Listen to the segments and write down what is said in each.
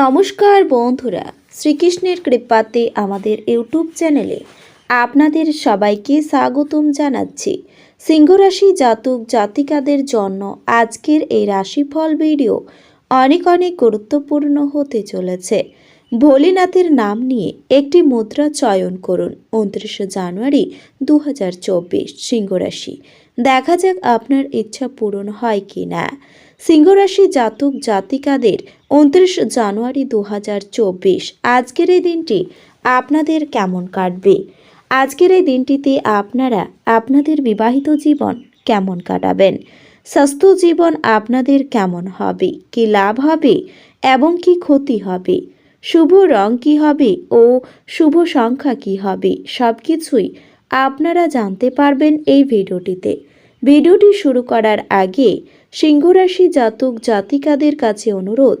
নমস্কার বন্ধুরা, শ্রীকৃষ্ণের কৃপাতে আমাদের ইউটিউব চ্যানেলে আপনাদের সবাইকে স্বাগতম জানাচ্ছি। সিংহরাশি জাতক জাতিকাদের জন্য আজকের এই রাশিফল ভিডিও অনেক অনেক গুরুত্বপূর্ণ হতে চলেছে। ভোলেনাথের নাম নিয়ে একটি মুদ্রা চয়ন করুন উনত্রিশে জানুয়ারি দু হাজার চব্বিশ সিংহরাশি। দেখা যাক আপনার ইচ্ছা পূরণ হয় কি না সিংহরাশি জাতক জাতিকাদের উনত্রিশ জানুয়ারি দু হাজার চব্বিশ। আজকের এই দিনটি আপনাদের কেমন কাটবে? আজকের এই দিনটিতে আপনারা আপনাদের বিবাহিত জীবন কেমন কাটাবেন? স্বাস্থ্য জীবন আপনাদের কেমন হবে? কি লাভ হবে এবং কি ক্ষতি হবে? শুভ রং কি হবে ও শুভ সংখ্যা কি হবে সব কিছুই আপনারা জানতে পারবেন এই ভিডিওটিতে। ভিডিওটি শুরু করার আগে সিংহরাশি জাতক জাতিকাদের কাছে অনুরোধ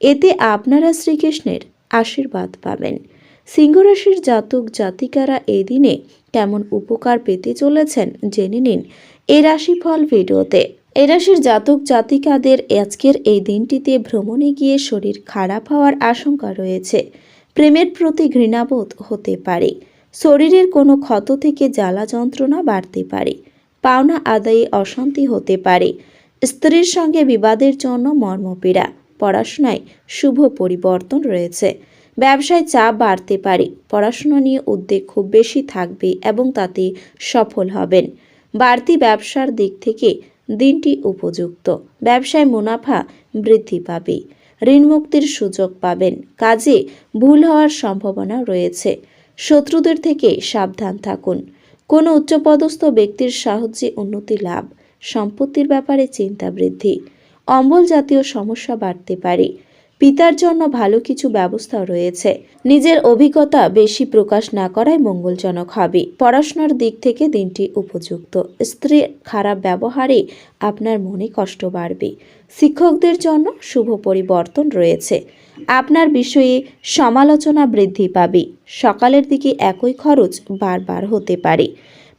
এতে আপনারা শ্রীকৃষ্ণের আশীর্বাদ পাবেন। সিংহরাশির জাতক জাতিকারা এই দিনে কেমন উপকার পেতে চলেছেন জেনে নিন এ রাশিফল ভিডিওতে। এ রাশির জাতক জাতিকাদের আজকের এই দিনটিতে ভ্রমণে গিয়ে শরীর খারাপ হওয়ার আশঙ্কা রয়েছে। প্রেমের প্রতি ঘৃণাবোধ হতে পারে। শরীরের কোনো ক্ষত থেকে জ্বালা যন্ত্রণা বাড়তে পারে। পাওনা আদায়ে অশান্তি হতে পারে। স্ত্রীর সঙ্গে বিবাদের জন্য মর্মপীড়া। পড়াশোনায় শুভ পরিবর্তন রয়েছে। ব্যবসায় চাপ বাড়তে পারে, পড়াশোনা নিয়ে উদ্বেগ খুব বেশি থাকবে এবং তাতে সফল হবেন। বাড়তি ব্যবসার দিক থেকে দিনটি উপযুক্ত, ব্যবসায় মুনাফা বৃদ্ধি পাবে ঋণ মুক্তির সুযোগ পাবেন, কাজে ভুল হওয়ার সম্ভাবনা রয়েছে। শত্রুদের থেকে সাবধান থাকুন, কোনো উচ্চপদস্থ ব্যক্তির সাহায্যে উন্নতি লাভ, সম্পত্তির ব্যাপারে চিন্তা বৃদ্ধি অম্বল জাতীয় সমস্যা বাড়তে পারে। পিতার জন্য ভালো কিছু ব্যবস্থা রয়েছে। নিজের অভিজ্ঞতা বেশি প্রকাশ না করাই মঙ্গলজনক হবে। পড়াশোনার দিক থেকে দিনটি উপযুক্ত। স্ত্রীর খারাপ ব্যবহারে আপনার মনে কষ্ট বাড়বে। শিক্ষকদের জন্য শুভ পরিবর্তন রয়েছে। আপনার বিষয়ে সমালোচনা বৃদ্ধি পাবে। সকালের দিকে একই খরচ বারবার হতে পারে।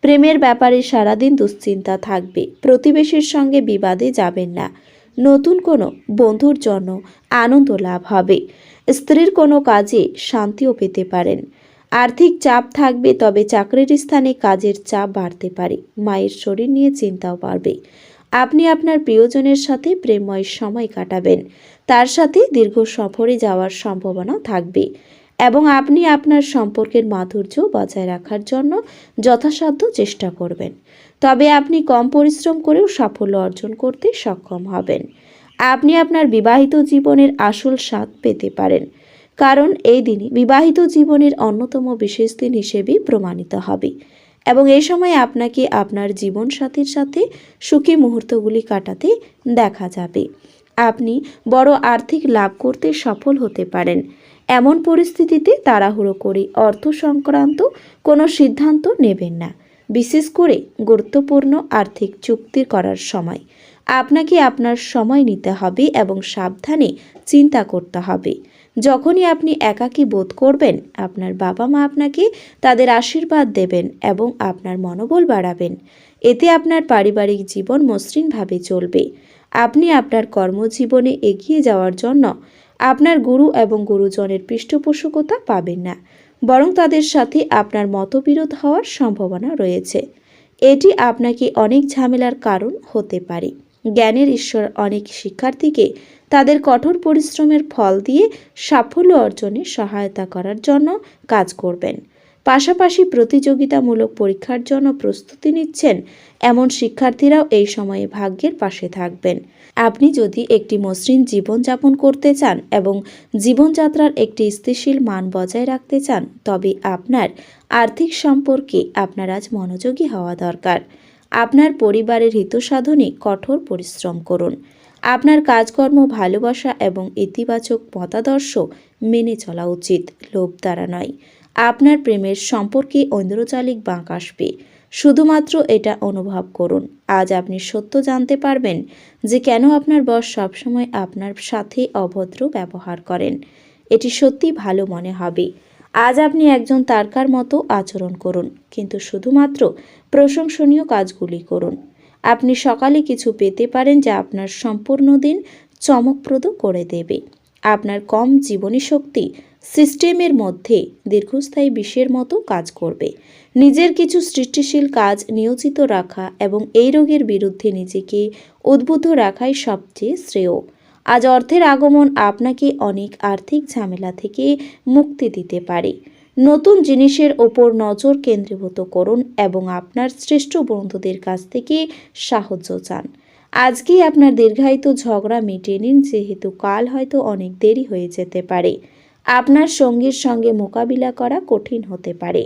প্রেমের ব্যাপারে সারাদিন দুশ্চিন্তা থাকবে। প্রতিবেশীর সঙ্গে বিবাদে যাবেন না। নতুন কোনো বন্ধুর জন্য আনন্দ লাভ হবে। স্ত্রীর কোনো কাজে শান্তিও পেতে পারেন। আর্থিক চাপ থাকবে, তবে চাকরির স্থানে কাজের চাপ বাড়তে পারে। মায়ের শরীর নিয়ে চিন্তাও বাড়বে। আপনি আপনার প্রিয়জনের সাথে প্রেমময় সময় কাটাবেন। তার সাথে দীর্ঘ সফরে যাওয়ার সম্ভাবনা থাকবে এবং আপনি আপনার সম্পর্কের মাধুর্য বজায় রাখার জন্য যথাসাধ্য চেষ্টা করবেন। তবে আপনি কম পরিশ্রম করেও সাফল্য অর্জন করতে সক্ষম হবেন। আপনি আপনার বিবাহিত জীবনের আসল স্বাদ পেতে পারেন। কারণ এই দিনই বিবাহিত জীবনের অন্যতম বিশেষ দিন হিসেবেই প্রমাণিত হবে। এবং এই সময় আপনাকে আপনার জীবনসাথীর সাথে সুখী মুহূর্তগুলি কাটাতে দেখা যাবে। আপনি বড় আর্থিক লাভ করতে সফল হতে পারেন। এমন পরিস্থিতিতে তাড়াহুড়ো করে অর্থ সংক্রান্ত কোনো সিদ্ধান্ত নেবেন না। বিশেষ করে গুরুত্বপূর্ণ আর্থিক চুক্তি করার সময়। আপনাকে আপনার সময় নিতে হবে এবং সাবধানে চিন্তা করতে হবে। যখনই আপনি একাকী বোধ করবেন, আপনার বাবা মা আপনাকে তাদের আশীর্বাদ দেবেন এবং আপনার মনোবল বাড়াবেন। এতে আপনার পারিবারিক জীবন মসৃণভাবে চলবে। আপনি আপনার কর্মজীবনে এগিয়ে যাওয়ার জন্য আপনার গুরু এবং গুরুজনের পৃষ্ঠপোষকতা পাবেন না। বরং তাদের সাথে আপনার মতবিরোধ হওয়ার সম্ভাবনা রয়েছে। এটি আপনাকে অনেক ঝামেলার কারণ হতে পারে। জ্ঞানের ঈশ্বর অনেক শিক্ষার্থীকে তাদের কঠোর পরিশ্রমের ফল দিয়ে সাফল্য অর্জনে সহায়তা করার জন্য কাজ করবেন। পাশাপাশি প্রতিযোগিতামূলক পরীক্ষার জন্য প্রস্তুতি নিচ্ছেন। এমন শিক্ষার্থীরাও এই সময়ে ভাগ্যের পাশে থাকবেন। আপনি যদি একটি মসৃণ জীবনযাপন করতে চান এবং জীবনযাত্রার একটি স্থিতিশীল মান বজায় রাখতে চান, তবে আপনার আর্থিক সম্পর্কে আপনার আজ মনোযোগী হওয়া দরকার। আপনার পরিবারের হিত সাধনে কঠোর পরিশ্রম করুন। আপনার কাজকর্ম, ভালোবাসা এবং ইতিবাচক মতাদর্শ মেনে চলা উচিত, লোভ দ্বারা নয়। আপনার প্রেমের সম্পর্কে ঐন্দ্রচালিক বাঁক আসবে। শুধুমাত্র এটা অনুভব করুন। আজ আপনি সত্য জানতে পারবেন যে কেন আপনার বস সবসময় আপনার সাথে অভদ্র ব্যবহার করেন। এটি সত্যি ভালো মনে হবে। আজ আপনি একজন তারকার মতো আচরণ করুন, কিন্তু শুধুমাত্র প্রশংসনীয় কাজগুলি করুন। আপনি সকালে কিছু পেতে পারেন যা আপনার সম্পূর্ণ দিন চমকপ্রদ করে দেবে। আপনার কম জীবনী শক্তি সিস্টেমের মধ্যে দীর্ঘস্থায়ী বিষের মতো কাজ করবে। নিজের কিছু সৃষ্টিশীল কাজ নিয়োজিত রাখা এবং এই রোগের বিরুদ্ধে নিজেকে উদ্বুদ্ধ রাখাই সবচেয়ে শ্রেয়। আজ অর্থের আগমন আপনাকে অনেক আর্থিক ঝামেলা থেকে মুক্তি দিতে পারে। নতুন জিনিসের ওপর নজর কেন্দ্রীভূত করুন এবং আপনার শ্রেষ্ঠ বন্ধুদের কাছ থেকে সাহায্য চান। আজকেই আপনার দীর্ঘায়িত ঝগড়া মিটিয়ে নিন, যেহেতু কাল হয়তো অনেক দেরি হয়ে যেতে পারে। আপনার সঙ্গীর সঙ্গে মোকাবিলা করা কঠিন হতে পারে।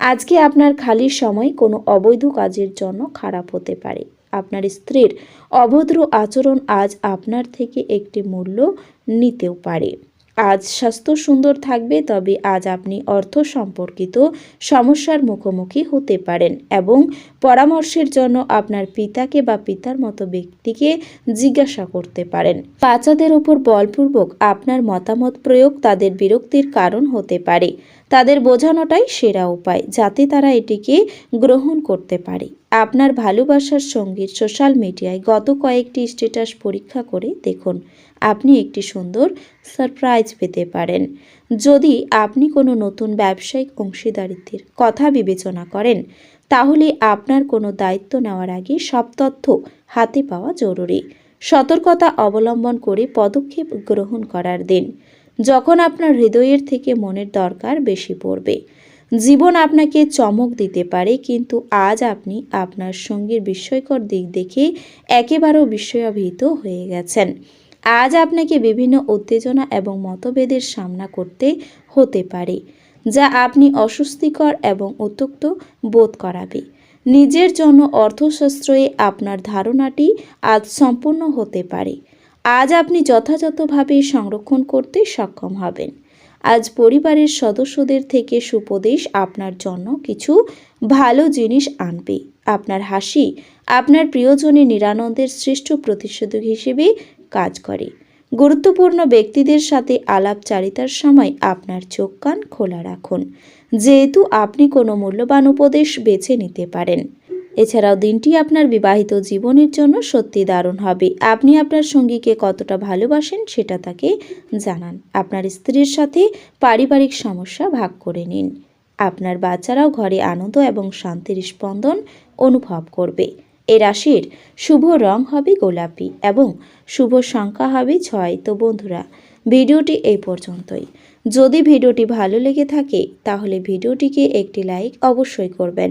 আজকে আপনার খালি সময় কোনো অবৈধ কাজের জন্য খারাপ হতে পারে। আপনার স্ত্রীর অভদ্র আচরণ আজ আপনার থেকে একটি মূল্য নিতেও পারে। আজ স্বাস্থ্য সুন্দর থাকবে, তবে আজ আপনি অর্থ সম্পর্কিত সমস্যার মুখোমুখি হতে পারেন এবং পরামর্শের জন্য আপনার পিতাকে বা পিতার মতো ব্যক্তিকে জিজ্ঞাসা করতে পারেন। বাচ্চাদের উপর বলপূর্বক আপনার মতামত প্রয়োগ তাদের বিরক্তির কারণ হতে পারে। তাদের বোঝানোটাই সেরা উপায়, যাতে তারা এটিকে গ্রহণ করতে পারে। আপনার ভালোবাসার সঙ্গীর সোশ্যাল মিডিয়ায় গত কয়েকটি স্ট্যাটাস পরীক্ষা করে দেখুন। আপনি একটি সুন্দর সারপ্রাইজ পেতে পারেন। যদি আপনি কোনো নতুন ব্যবসায়িক অংশীদারিত্বের কথা বিবেচনা করেন, তাহলে আপনার কোনো দায়িত্ব নেওয়ার আগে সব তথ্য হাতে পাওয়া জরুরি। সতর্কতা অবলম্বন করে পদক্ষেপ গ্রহণ করার দিন। যখন আপনার হৃদয়ের থেকে মনের দরকার বেশি পড়বে। জীবন আপনাকে চমক দিতে পারে, কিন্তু আজ আপনি আপনার সঙ্গীর বিস্ময়কর দিক দেখে একেবারেও বিস্ময়াভীত হয়ে গেছেন। আজ আপনাকে বিভিন্ন উত্তেজনা এবং মতভেদের সামনা করতে হতে পারে, যা আপনি অস্বস্তিকর এবং উত্তক্ত বোধ করাবে। নিজের জন্য অর্থশাস্ত্রে আপনার ধারণাটি আজ সম্পূর্ণ হতে পারে। আজ আপনি যথাযথভাবে সংরক্ষণ করতে সক্ষম হবেন। আজ পরিবারের সদস্যদের থেকে সুপদেশ আপনার জন্য কিছু ভালো জিনিস আনবে। আপনার হাসি আপনার প্রিয়জনের নিরানন্দের শ্রেষ্ঠ প্রতিষেধক হিসেবে কাজ করে। গুরুত্বপূর্ণ ব্যক্তিদের সাথে আলাপচারিতার সময় আপনার চোখ কান খোলা রাখুন। যেহেতু আপনি কোনো মূল্যবান উপদেশ বেছে নিতে পারেন। এছাড়াও দিনটি আপনার বিবাহিত জীবনের জন্য সত্যি দারুণ হবে। আপনি আপনার সঙ্গীকে কতটা ভালোবাসেন সেটা তাকে জানান। আপনার স্ত্রীর সাথে পারিবারিক সমস্যা ভাগ করে নিন। আপনার বাচ্চারাও ঘরে আনন্দ এবং শান্তির স্পন্দন অনুভব করবে। এ রাশির শুভ রং হবে গোলাপি এবং শুভ সংখ্যা হবে ছয়। তো বন্ধুরা, ভিডিওটি এই পর্যন্তই। যদি ভিডিওটি ভালো লেগে থাকে, তাহলে ভিডিওটিকে একটি লাইক অবশ্যই করবেন।